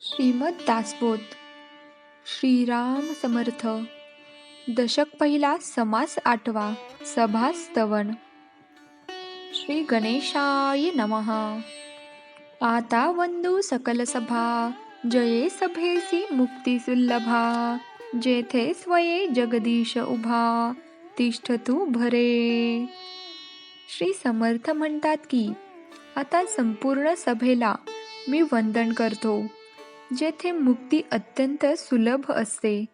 श्रीमद दासबोध. श्रीराम समर्थ. दशक पहिला समास आठवा सभा स्तवन श्री गणेशाय नमः. आता वंदू सकल सभा. जये सभेसी मुक्ती सुलभा. जेथे स्वये जगदीश उभा. तिष्ठतू भरे. श्री समर्थ म्हणतात की आता संपूर्ण सभेला मी वंदन करतो. जेथे मुक्ती अत्यंत सुलभ असते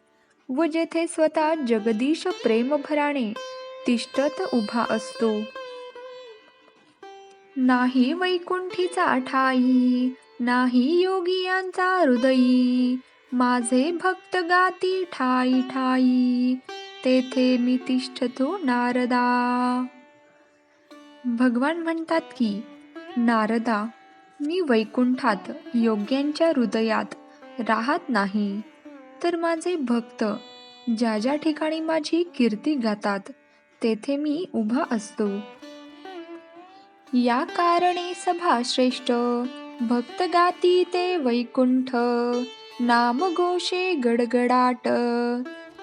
व जेथे स्वतः जगदीश प्रेमभराने तिष्ठत उभा असतो. नाही वैकुंठीचा ठाई नाही योगियांचा हृदयी माझे भक्त गाती ठाई ठाई तेथे मी तिष्ठतो नारदा. भगवान म्हणतात की नारदा मी वैकुंठात योग्यांच्या हृदयात राहत नाही. तर माझे भक्त ज्या ज्या ठिकाणी माझी कीर्ती गातात तेथे मी उभा असतो. या कारणे सभा श्रेष्ठ. भक्त गाती ते वैकुंठ. नाम घोषे गडगडाट.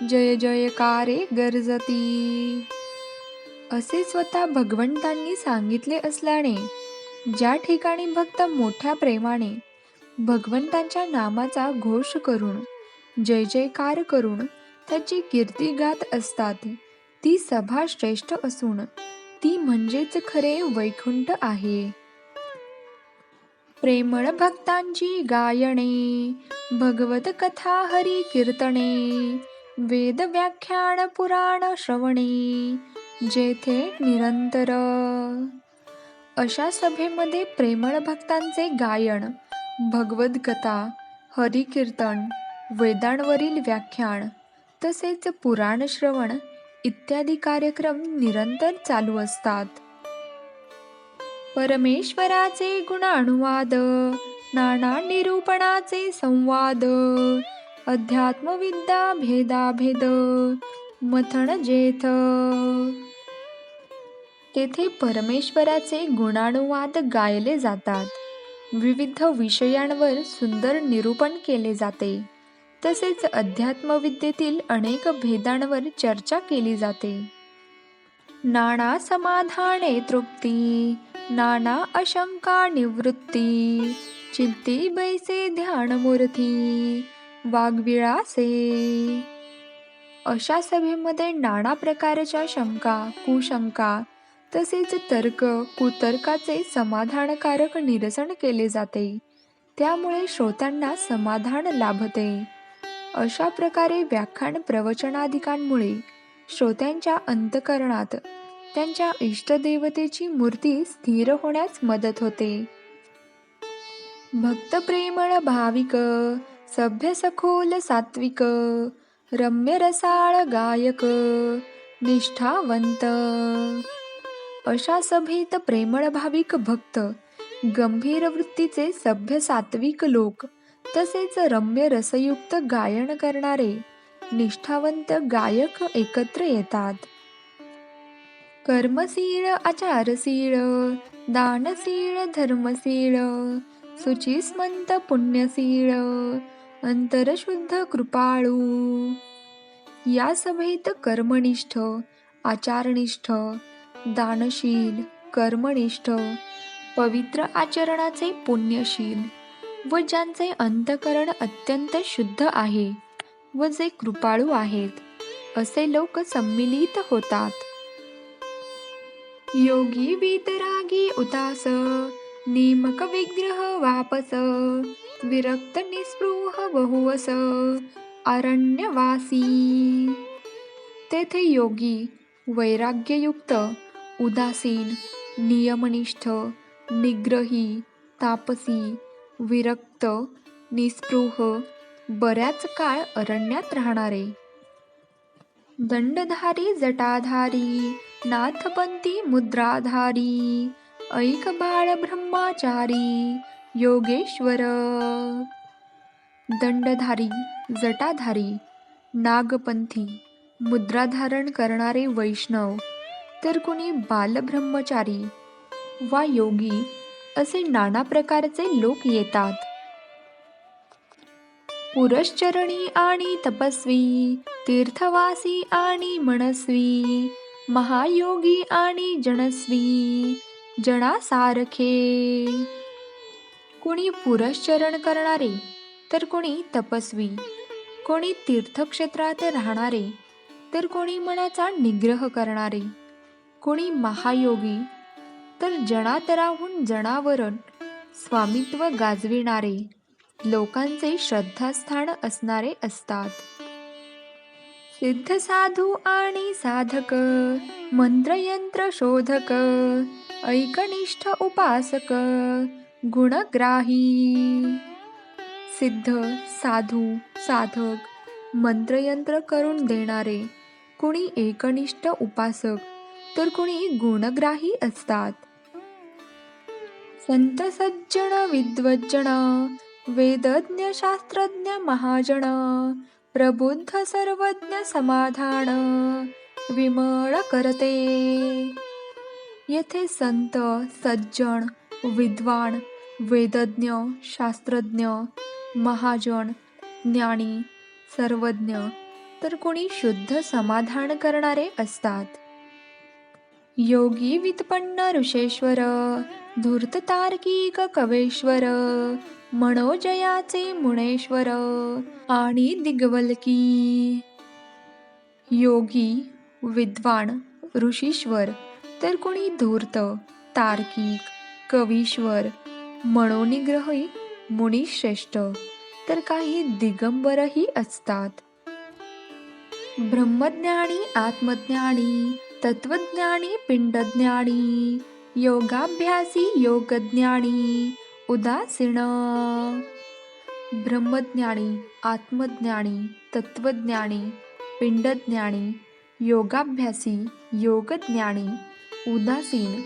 जय जयकारे गरजती. असे स्वतः भगवंतांनी सांगितले असल्याने ज्या ठिकाणी भक्त मोठ्या प्रेमाने भगवंतांच्या नामाचा घोष करून जय जयकार करून त्याची कीर्ती गात असतात ती सभा श्रेष्ठ असून ती म्हणजेच खरे वैकुंठ आहे. प्रेमळ भक्तांची गायणे भगवत कथा हरी कीर्तने वेद व्याख्यान पुराण श्रवणे जेथे निरंतर अशा सभेमध्ये प्रेमळ भक्तांचे गायन भगवद्गता हरिकीर्तन वेदांवरील व्याख्यान तसेच पुराण श्रवण इत्यादी कार्यक्रम निरंतर चालू असतात. परमेश्वराचे गुणानुवाद नाना निरूपणाचे संवाद अध्यात्मविद्या भेदाभेद मथन जेथ. तेथे परमेश्वराचे गुणानुवाद गायले जातात. विविध विषयांवर सुंदर निरूपण केले जाते. तसेच अध्यात्मविद्येतील अनेक भेदांवर चर्चा केली जाते. नाना समाधाने तृप्ती नाना अशंका निवृत्ती चित्ती बैसे ध्यानमूर्ती वाघविळासे अशा सभेमध्ये नाना प्रकारच्या शंका कुशंका तसेच तर्क कुतर्काचे समाधानकारक निरसन केले जाते. त्यामुळे श्रोत्यांना समाधान लाभते. अशा प्रकारे व्याख्यान प्रवचनाधिकांमुळे श्रोत्यांच्या अंतकरणात त्यांच्या इष्टदेवतेची मूर्ती स्थिर होण्यास मदत होते. भक्त प्रेमळ भाविक सभ्य सखोल सात्विक रम्य रसाळ गायक निष्ठावंत। अशा सभेत प्रेमळ भाविक भक्त गंभीर वृत्तीचे सभ्य सात्विक लोक तसेच रम्य रसयुक्त गायन करणारे निष्ठावंत गायक एकत्र येतात. कर्मशीळ आचारशीळ दानशीळ धर्मशीळ सुचिस्मंत पुण्यशीळ अंतरशुद्ध कृपाळू. या सभेत कर्मनिष्ठ आचारनिष्ठ दानशील कर्मनिष्ठ पवित्र आचरणाचे पुण्यशील व ज्यांचे अंतकरण अत्यंत शुद्ध आहे व जे कृपाळू आहेत असे लोक सम्मिलित होतात. योगी वितरागी उतास नेमक विग्रह वापस विरक्त निस्पृह बहुवस अरण्यवासी. तेथे योगी वैराग्ययुक्त उदासीन नियमनिष्ठ निग्रही तापसी विरक्त निस्पृह बऱ्याच काळ अरण्यात राहणारे. दंडधारी जटाधारी नाथपंथी मुद्राधारी ऐक बाळ ब्रह्माचारी योगेश्वर. दंडधारी जटाधारी नागपंथी मुद्राधारण करणारे वैष्णव तर कुणी बालब्रह्मचारी वा योगी असे नाना प्रकारचे लोक येतात. पुरश्चरणी आणि तपस्वी तीर्थवासी आणि मनस्वी महायोगी आणि जनस्वी जनासारखे. कोणी पुरश्चरण करणारे तर कोणी तपस्वी कोणी तीर्थक्षेत्रात राहणारे तर कोणी मनाचा निग्रह करणारे. कोणी महायोगी तर जणातराहून जनावरण स्वामित्व गाजविणारे. लोकांचे श्रद्धास्थान असणारे असतात. सिद्ध साधू आणि साधक मंत्रयंत्र शोधक ऐकनिष्ठ उपासक गुणग्राही. सिद्ध साधू साधक मंत्रयंत्र करून देणारे कुणी एकनिष्ठ उपासक तर कुणी गुणग्राही असतात. संत सज्जन विद्वज्जन वेदज्ञ शास्त्रज्ञ महाजन प्रबुद्ध सर्वज्ञ समाधान विमळ करते. येथे संत सज्जन विद्वान वेदज्ञ शास्त्रज्ञ महाजन ज्ञानी सर्वज्ञ तर कोणी शुद्ध समाधान करणारे असतात. योगी व्युत्पन्न ऋषेश्वर धूर्त तार्किक कवेश्वर मनोजयाचे मुणेश्वर आणि दिग्वलकी. योगी विद्वान ऋषीश्वर तर कोणी धूर्त तार्किक कवीश्वर मनोनिग्रही मुनिश्रेष्ठ तर काही दिगंबरही असतात. ब्रह्मज्ञानी आत्मज्ञानी तत्वज्ञानी पिंडज्ञानी योगाभ्यासी योगज्ञानी उदासीन. ब्रह्मज्ञानी आत्मज्ञानी तत्वज्ञानी पिंडज्ञानी योगाभ्यासी योगज्ञानी उदासीन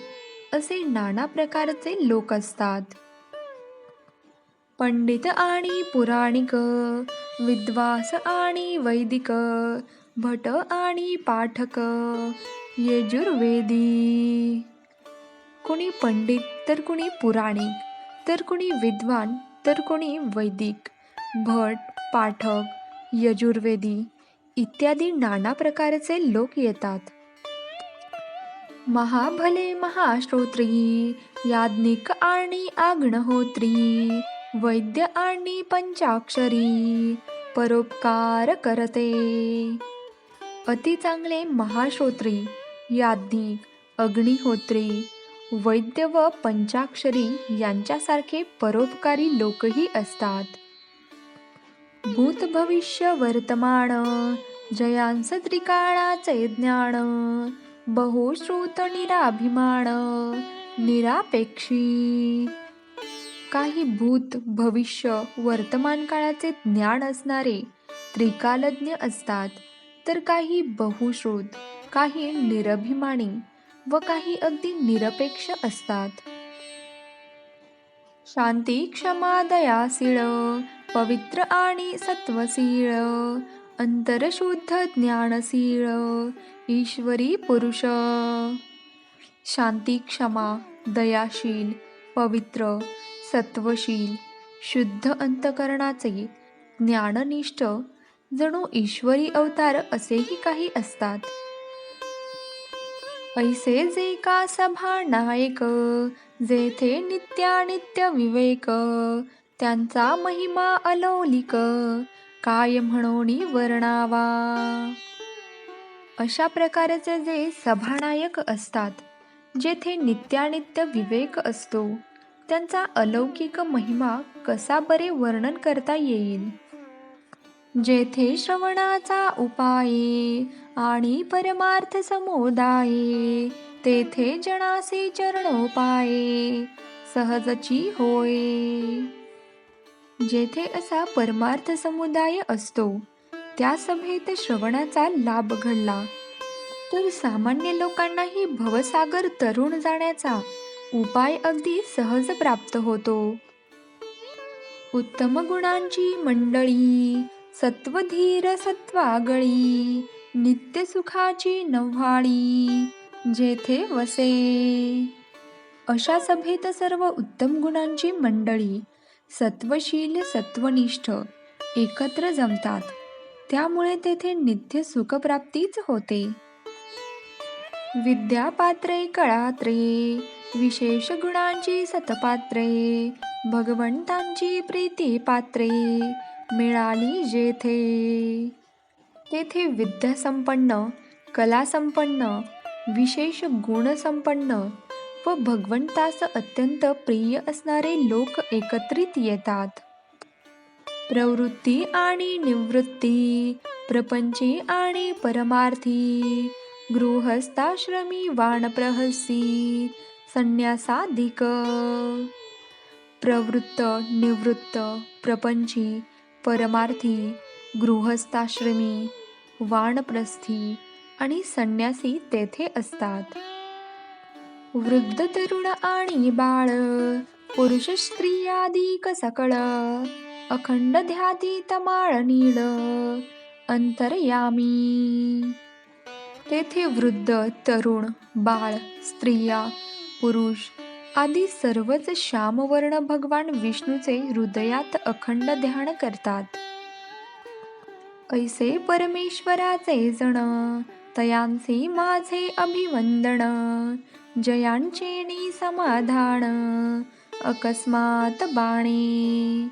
असे नाना प्रकारचे लोक असतात. पंडित आणि पुराणिक विद्वास आणि वैदिक भट आणि पाठक यजुर्वेदी। कुणी पंडित तर कुणी पुराणिक तर कुणी विद्वान तर कुणी वैदिक भट पाठक यजुर्वेदी इत्यादी नाना प्रकारचे लोक येतात. महाभले महाश्रोत्री याज्ञिक आणि आग्नहोत्री वैद्य आणि पंचाक्षरी परोपकार करते. अति चांगले महाश्रोत्री याज्ञिक अग्निहोत्री वैद्य व पंचाक्षरी यांच्यासारखे परोपकारी लोकही असतात. भूत भविष्य वर्तमान जयांस त्रिकाळाचे ज्ञान बहुश्रुत निराभिमान निरापेक्षी. काही भूत भविष्य वर्तमान काळाचे ज्ञान असणारे त्रिकालज्ञ असतात तर काही बहुश्रुत काही निरभिमानी व काही अगदी निरपेक्ष असतात. शांती क्षमा दयाशीळ पवित्र आणि सत्वशीळ अंतरशुद्ध ज्ञानशीळ ईश्वरी पुरुष. शांती क्षमा दयाशील पवित्र सत्वशील शुद्ध अंतकरणाचे ज्ञाननिष्ठ जणू ईश्वरी अवतार असेही काही असतात. ऐसे जे का सभा नायक जेथे नित्यानित्य विवेक त्यांचा महिमा अलौलिक काय म्हणोनी वर्णावा. अशा प्रकारचे जे सभानायक असतात जेथे नित्यानित्य विवेक असतो त्यांचा अलौकिक महिमा कसा बरे वर्णन करता येईल? जेथे श्रवणाचा उपाय आणि परमार्थ समुदाये तेथे जनासी चरणोपाये सहजची होय. जेथे असा परमार्थ समुदाय असतो त्या सभेत श्रवणाचा लाभ घडला. तर सामान्य लोकांनाही भवसागर तरुण जाण्याचा उपाय अगदी सहज प्राप्त होतो. उत्तम गुणांची मंडळी सत्वधीर सत्वागळी नित्य सुखाची नव्हाळी जेथे वसे. अशा सभेत सर्व उत्तम गुणांची मंडळी सत्वशील सत्वनिष्ठ एकत्र जमतात. त्यामुळे तेथे नित्य सुखप्राप्तीच होते. विद्यापात्रे कळात्रे विशेष गुणांची सतपात्रे भगवंतांची प्रीती पात्रे मिळाली जेथे. येथे विद्यासंपन्न कलासंपन्न विशेष गुणसंपन्न व भगवंतास अत्यंत प्रिय असणारे लोक एकत्रित येतात. प्रवृत्ती आणि निवृत्ती प्रपंची आणि परमार्थी गृहस्थाश्रमी वानप्रहसी संन्यासाधिक. प्रवृत्त निवृत्त प्रपंची परमार्थी गृहस्थाश्रमी वानप्रस्थी आणि संन्यासी तेथे असतात. वृद्ध तरुण आणि बाळ पुरुष स्त्रियादिक सकळ अखंड ध्याती तमाळ नीळ अंतरयामी. तेथे वृद्ध तरुण बाळ स्त्रिया पुरुष आदी सर्वच श्यामवर्ण भगवान विष्णूचे हृदयात अखंड ध्यान करतात. ऐसे परमेश्वराचे जण? तयांचे माझे अभिवंदन जयांचेनी समाधान अकस्मात बाणे.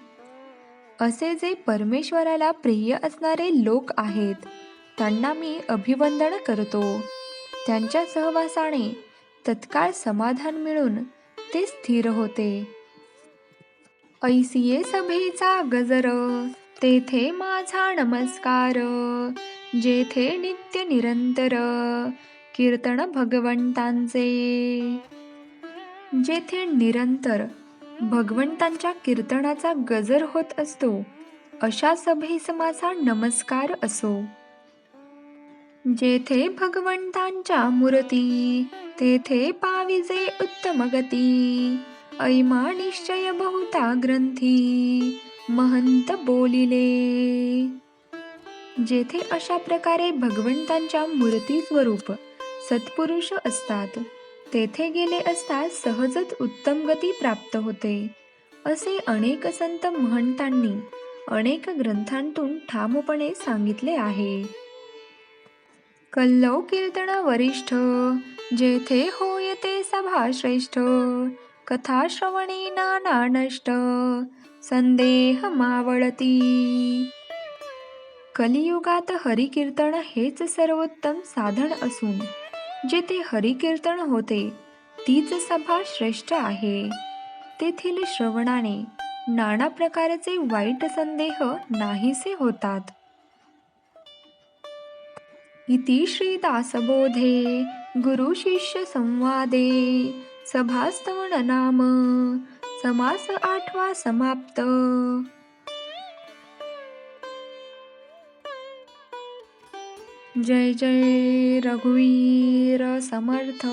असे जे परमेश्वराला प्रिय असणारे लोक आहेत त्यांना मी अभिवंदन करतो. त्यांच्या सहवासाने तत्काळ समाधान मिळून ते स्थिर होते. ऐसिये सभेचा गजर तेथे माझा नमस्कार. जेथे नित्य निरंतर कीर्तन भगवंतांचे. जेथे निरंतर भगवंतांच्या कीर्तनाचा गजर होत असतो अशा सभेस माझा नमस्कार असो. जेथे भगवंतांच्या मूर्ती तेथे पाविजे उत्तम गती ऐमा निश्चय बहुता ग्रंथी. महंत बोलिले. जेथे अशा प्रकारे भगवंतांच्या मूर्ती स्वरूप सत्पुरुष असतात तेथे गेले असता सहजच उत्तम गती प्राप्त होते. असे अनेक संत महंतांनी अनेक ग्रंथांतून ठामपणे सांगितले आहे. कल्लव कीर्तन वरिष्ठ जेथे होय ते सभा श्रेष्ठ कथा श्रवणी नाना नष्ट संदेह मावळती. कलियुगात हरिकीर्तन हेच सर्वोत्तम साधन असून जेथे हरिकीर्तन होते तीच सभा श्रेष्ठ आहे. तेथील श्रवणाने नाना प्रकारचे वाईट संदेह नाहीसे होतात. इति श्रीदासबोधे गुरु शिष्य संवादे. सभास्तवन नाम समास आठवा समाप्त. जय जय रघुवीर समर्थ.